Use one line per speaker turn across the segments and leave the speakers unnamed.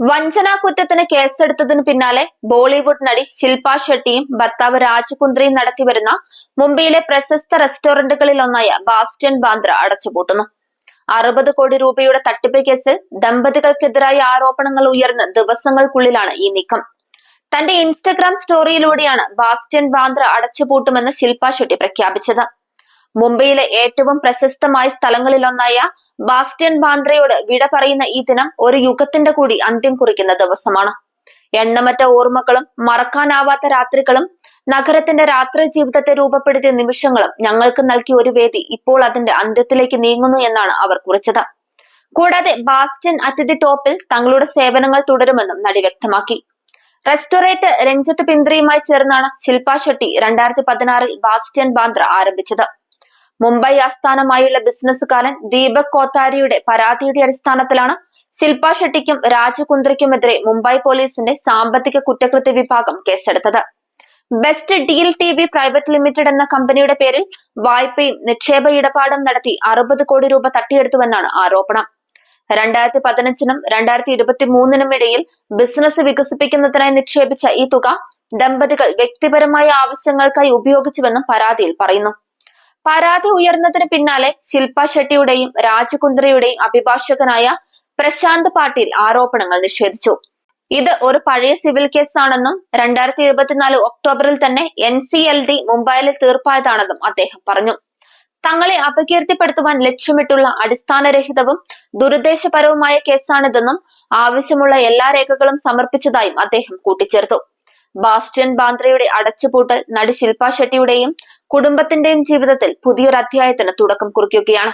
വഞ്ചനാ കുറ്റത്തിന് കേസെടുത്തതിന് പിന്നാലെ ബോളിവുഡ് നടി ശില്പ ഷെട്ടിയും ഭർത്താവ് രാജകുന്ദ്രയും നടത്തിവരുന്ന മുംബൈയിലെ പ്രശസ്ത റെസ്റ്റോറന്റുകളിൽ ഒന്നായ ബാന്ദ്ര അടച്ചുപൂട്ടുന്നു. അറുപത് കോടി രൂപയുടെ തട്ടിപ്പ് കേസിൽ ദമ്പതികൾക്കെതിരായ ആരോപണങ്ങൾ ഉയർന്ന ദിവസങ്ങൾക്കുള്ളിലാണ് ഈ നീക്കം. തന്റെ ഇൻസ്റ്റഗ്രാം സ്റ്റോറിയിലൂടെയാണ് ബാസ്റ്റ്യൻ ബാന്ദ്ര അടച്ചുപൂട്ടുമെന്ന് ശില്പ ഷെട്ടി പ്രഖ്യാപിച്ചത്. മുംബൈയിലെ ഏറ്റവും പ്രശസ്തമായ സ്ഥലങ്ങളിലൊന്നായ ബാസ്റ്റ്യൻ ബാന്ദ്രയോട് വിട പറയുന്ന ഈ ദിനം ഒരു യുഗത്തിന്റെ കൂടി അന്ത്യം കുറിക്കുന്ന ദിവസമാണ്. എണ്ണമറ്റ ഓർമ്മകളും മറക്കാനാവാത്ത രാത്രികളും നഗരത്തിന്റെ രാത്രി ജീവിതത്തെ രൂപപ്പെടുത്തിയ നിമിഷങ്ങളും ഞങ്ങൾക്ക് നൽകിയ ഒരു വേദി ഇപ്പോൾ അതിന്റെ അന്ത്യത്തിലേക്ക് നീങ്ങുന്നു എന്നാണ് അവർ കുറിച്ചത്. കൂടാതെ ബാസ്റ്റൻ അതിഥി ടോപ്പിൽ തങ്ങളുടെ സേവനങ്ങൾ തുടരുമെന്നും നടി വ്യക്തമാക്കി. റെസ്റ്റോറേറ്റ് രഞ്ജിത്ത് പിന്ത്രിയുമായി ചേർന്നാണ് ശില്പ ഷെട്ടി രണ്ടായിരത്തി പതിനാറിൽ ബാസ്റ്റ്യൻ ബാന്ദ്ര ആരംഭിച്ചത്. മുംബൈ ആസ്ഥാനമായുള്ള ബിസിനസ്സുകാരൻ ദീപക് കോത്താരിയുടെ പരാതിയുടെ അടിസ്ഥാനത്തിലാണ് ശില്പ ഷെട്ടിക്കും രാജകുന്ദ്രയ്ക്കുമെതിരെ മുംബൈ പോലീസിന്റെ സാമ്പത്തിക കുറ്റകൃത്യ വിഭാഗം കേസെടുത്തത്. Best deal T V private limited എന്ന കമ്പനിയുടെ പേരിൽ വായ്പയും നിക്ഷേപ ഇടപാടും നടത്തി അറുപത് കോടി രൂപ തട്ടിയെടുത്തുവെന്നാണ് ആരോപണം. രണ്ടായിരത്തി പതിനഞ്ചിനും രണ്ടായിരത്തി ഇരുപത്തി മൂന്നിനും ഇടയിൽ ബിസിനസ് വികസിപ്പിക്കുന്നതിനായി നിക്ഷേപിച്ച ഈ തുക ദമ്പതികൾ വ്യക്തിപരമായ ആവശ്യങ്ങൾക്കായി ഉപയോഗിച്ചുവെന്നും പരാതിയിൽ പറയുന്നു. പരാതി ഉയർന്നതിന് പിന്നാലെ ശില്പ ഷെട്ടിയുടെയും രാജകുന്ദ്രയുടെയും അഭിഭാഷകനായ പ്രശാന്ത് പാട്ടീൽ ആരോപണങ്ങൾ നിഷേധിച്ചു. ഇത് ഒരു പഴയ സിവിൽ കേസാണെന്നും രണ്ടായിരത്തി ഇരുപത്തിനാല് ഒക്ടോബറിൽ തന്നെ എൻ സി എൽ ഡി മുംബൈയിൽ തീർപ്പായതാണെന്നും അദ്ദേഹം പറഞ്ഞു. തങ്ങളെ അപകീർത്തിപ്പെടുത്തുവാൻ ലക്ഷ്യമിട്ടുള്ള അടിസ്ഥാനരഹിതവും ദുരുദ്ദേശപരവുമായ കേസാണിതെന്നും ആവശ്യമുള്ള എല്ലാ രേഖകളും സമർപ്പിച്ചതായും അദ്ദേഹം കൂട്ടിച്ചേർത്തു. ബാസ്റ്റ്യൻ ബാന്ദ്രയുടെ അടച്ചുപൂട്ടൽ നടി ശില്പ ഷെട്ടിയുടെയും കുടുംബത്തിന്റെയും ജീവിതത്തിൽ പുതിയൊരു അധ്യായത്തിന് തുടക്കം കുറിക്കുകയാണ്.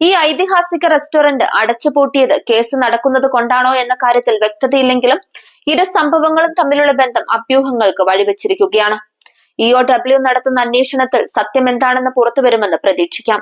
ഈ ഐതിഹാസിക റെസ്റ്റോറന്റ് അടച്ചുപൂട്ടിയത് കേസ് നടക്കുന്നത് കൊണ്ടാണോ എന്ന കാര്യത്തിൽ വ്യക്തതയില്ലെങ്കിലും ഇരു സംഭവങ്ങളും തമ്മിലുള്ള ബന്ധം അഭ്യൂഹങ്ങൾക്ക് വഴിവെച്ചിരിക്കുകയാണ്. ഇഒ ഡബ്ല്യു നടത്തുന്ന അന്വേഷണത്തിൽ സത്യം എന്താണെന്ന് പുറത്തുവരുമെന്ന് പ്രതീക്ഷിക്കാം.